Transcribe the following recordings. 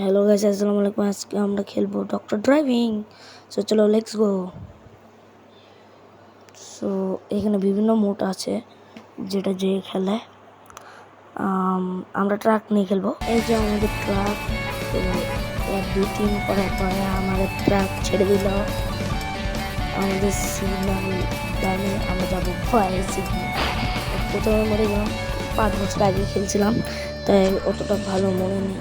Hello guys আসসালামু আলাইকুম আজকে আমরা খেলব ডক্টর ড্রাইভিং সো চলো লেটস গো সো এখানে বিভিন্ন মোড আছে যেটা যে খেলে। আমরা ট্রাক নিয়ে খেলব। এই যে আমাদের ট্রাক তো এক দুই তিন পরে পরে আমাদের ট্রাক ছেড়ে দিল। আমাদের সিগনাল দামে আমরা যাব ভয়ে প্রথমে মরে গেলাম, পাঁচ বছর আগে খেলছিলাম, তাই অতটা ভালো মনে নেই।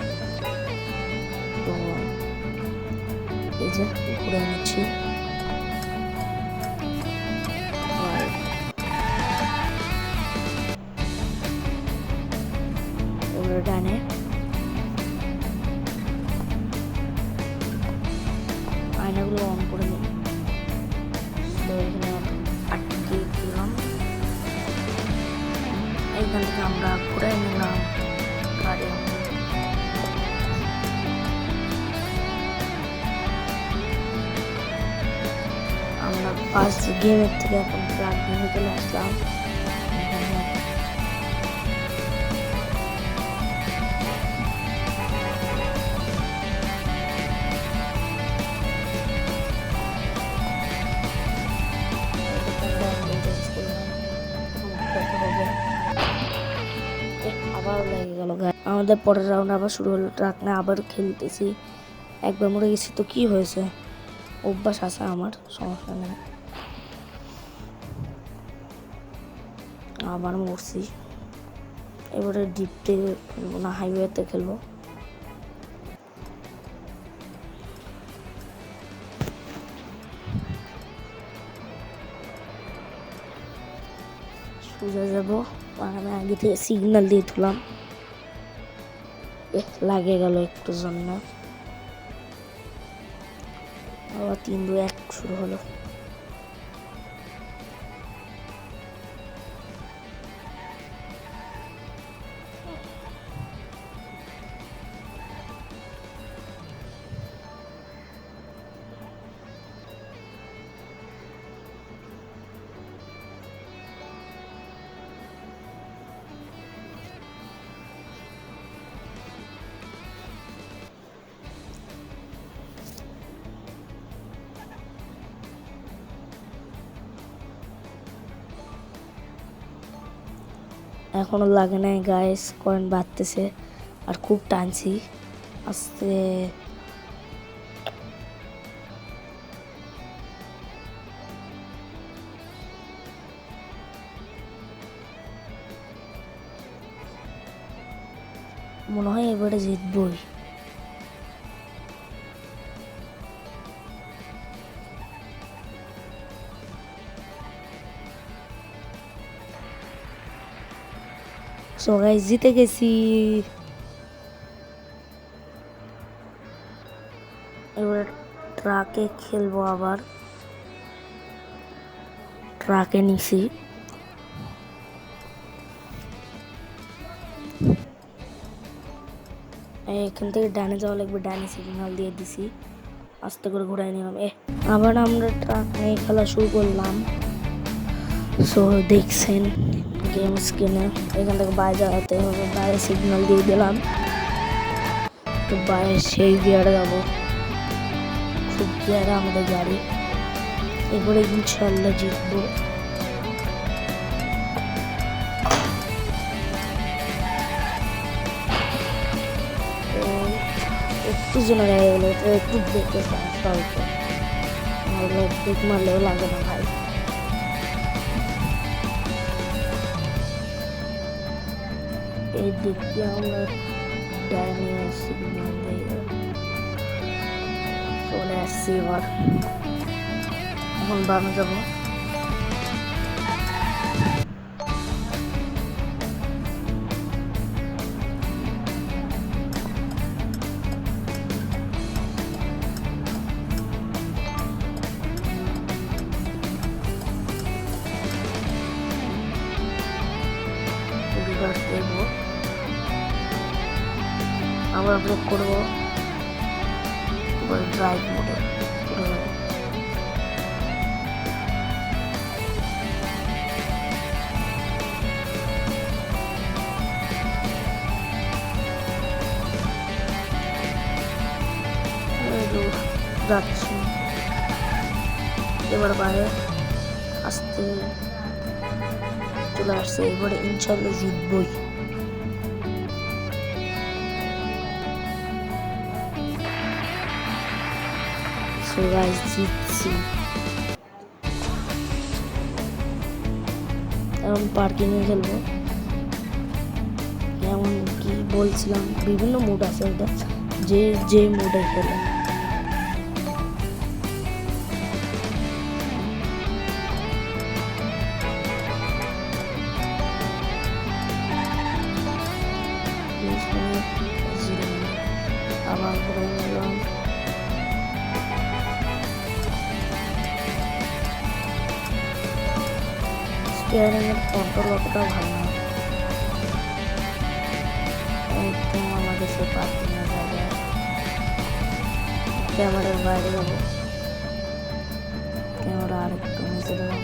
যে ঘুরে নিচ্ছি ডানে। আয়নাগুলো অন করে নিই। এখানে আটকে দিলাম। এইখান থেকে আমরা ঘুরে ফার্স্ট গেমের থেকে এখন ট্রাক ভেঙে চলে আমাদের পরের রাউন্ড আবার শুরু হলো। ট্রাক না আবার খেলতেছি। একবার মরে গেছি তো কি হয়েছে? অভ্যাস আছে আমার, সমস্যা নেই। আবার মরছি। এবারে ডিপতে খেলব না হাইওয়েতে খেলব। সোজা যাব আর আমি আগে থেকে সিগন্যাল দিয়ে তুলাম লাগে গেল একটু জন্য। আবার তিন দু এক শুরু হলো। এখনও লাগে নাই গায়েস কয়েন বাড়তেছে আর খুব টানছি। আস্তে। মনে হয় এবারে জিতবই। সো গাইস জিতে গেছি। এবার ট্রাকে খেলব আবার। ট্রাকে নিছি। এখান থেকে ডানে যাওয়া লাগবে, ডানে সিগন্যাল দিয়ে দিছি। আস্তে করে ঘুরাই নিলাম। এ আবার আমরা ট্রাক নিয়ে খেলা শুরু করলাম। সো দেখছেন। গেম স্ক্রিনে এখান থেকে বাইরে যাওয়াতে হবে বাইরে সিগন্যাল দিয়ে দিলাম। তো বাইরে সেই গিয়ারে যাব। খুব গিয়ারে আমাদের গাড়ি। এবারে ইনশাল্লাহ জিতবো। একটু জন্য একটু দেখতে মারলেও লাগে না ভাই। এই দিক দিয়ে আমরা ডাইনে সিগন্যাল দিয়ে চলে আসছি এবার। এখন বামে যাব। আবার আপলোড করব। ড্রাইভ মোডে যাচ্ছি। এবার বাইরে আসতে চলে আসছে। এবারে ইনশাল্লাহ জিতবই। সো গাইস জিতছি এখন পার্কিংয়ে খেলব। যেমন কি বলছিলাম, বিভিন্ন মুড আছে ওটা যে যে মুডে খেলে। স্টিয়ারিংয়ের কন্ট্রোল অতটা ভালো না। একদম আমাদের সে জায়গায়। ক্যামেরার বাইরে যাব ক্যামেরা আরেকটু নিচে দিলাম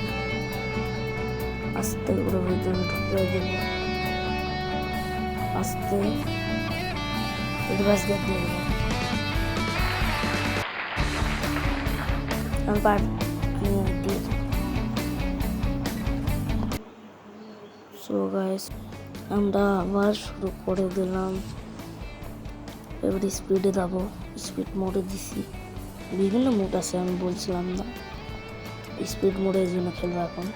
আস্তে করে ভিতরে ঢুকিয়ে দেব। আস্তে। গিয়ে দিয়ে দেবো আমি পার্কিংয়ে সো গাইস আমরা আবার শুরু করে দিলাম। এবার স্পিডে যাব। স্পিড মোডে দিছি। বিভিন্ন মোড আছে, আমি বলছিলাম না। স্পিড মোডের জন্য খেলব এখন।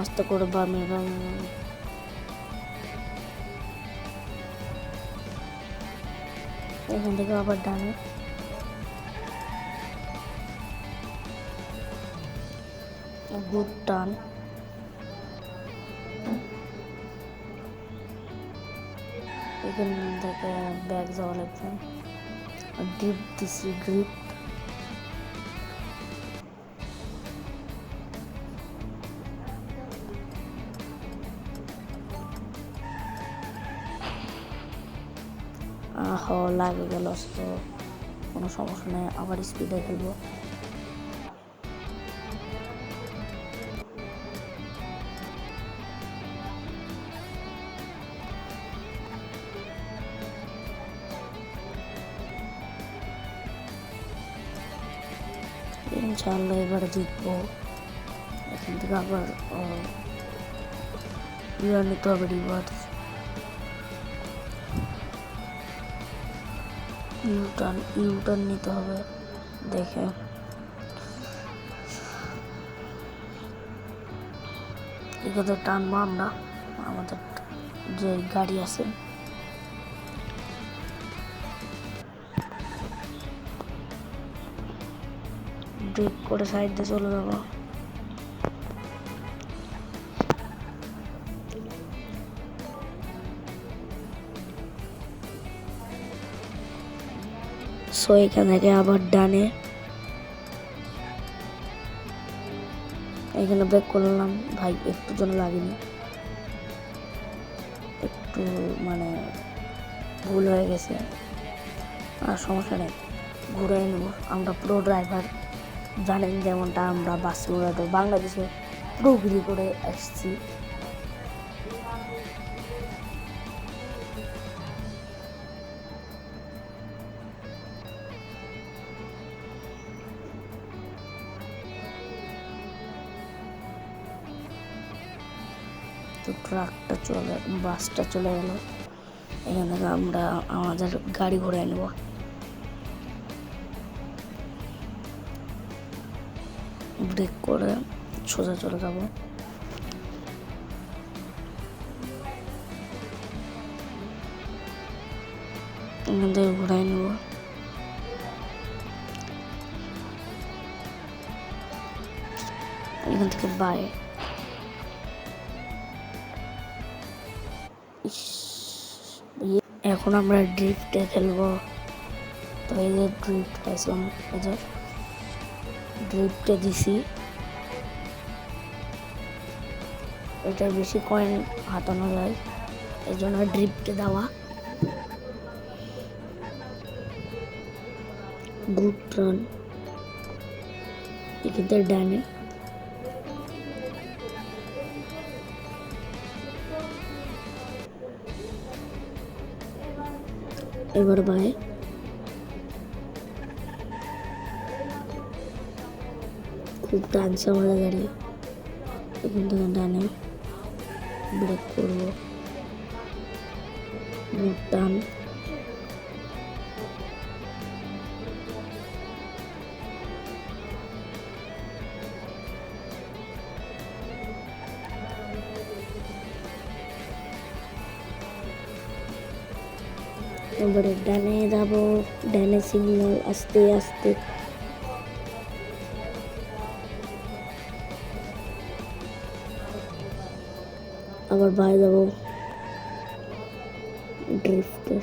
আস্তে করে বামে বামে এখান থেকে আবার ডানে গুড টান। এখান থেকে ব্যাগ যাওয়া লাগবে ডিপ দিছি গ্রিপ লাগে গেল তো কোনো সমস্যা নেই, আবার স্পিডে খেলব। ইনশাল্লাহ এবার জিতবো। এখান থেকে আবার নিতে হবে রিওয়ার্ড। ইউটার্ন ইউটার্ন নিতে হবে, দেখে। এখানে টানবো আমরা, আমাদের যে গাড়ি আছে। ব্রেক করে সাইড দিয়ে চলে যাব। সো এখান থেকে আবার ডানে। এখানে ব্রেক করলাম। ভাই, একটু জন্য লাগেনি। একটু মানে ভুল হয়ে গেছে। আর সমস্যা নেই, ঘুরে নেব। আমরা প্রো ড্রাইভার জানেন যেমনটা আমরা বাস বাংলাদেশে প্রোগিরি করে আসছি। তো ট্রাকটা চলে বাসটা চলে গেল, এখান থেকে আমরা আমাদের গাড়ি ঘুরে নেব। ব্রেক করে সোজা চলে যাব। এখান থেকে ঘুরাই নেব। এখান থেকে বাই এখন আমরা ড্রিফটে খেলব। তো এই যে ড্রিফট পাইছিলাম, এই যে ড্রিফটে দিছি। এটা বেশি কয়েন হাতানো যায়, এই জন্য ড্রিফটে দেওয়া। গুড রান এক্ষেত্রে ডানে। এবার বাই। খুব টানছে আমাদের গাড়ি। এখন তখন টানে। ব্রেক করব। টান। এবারে ডানে যাব, ডানে সিগন্যাল আস্তে আস্তে। আবার বাইরে যাব ড্রিফটে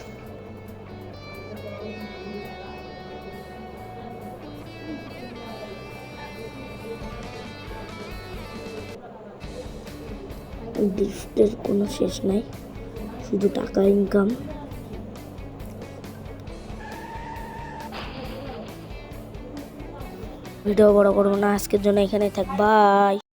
ড্রিফটের কোনো শেষ নাই, শুধু টাকা ইনকাম ভিডিও বড় করব না আজকের জন্য এখানে থাক বাই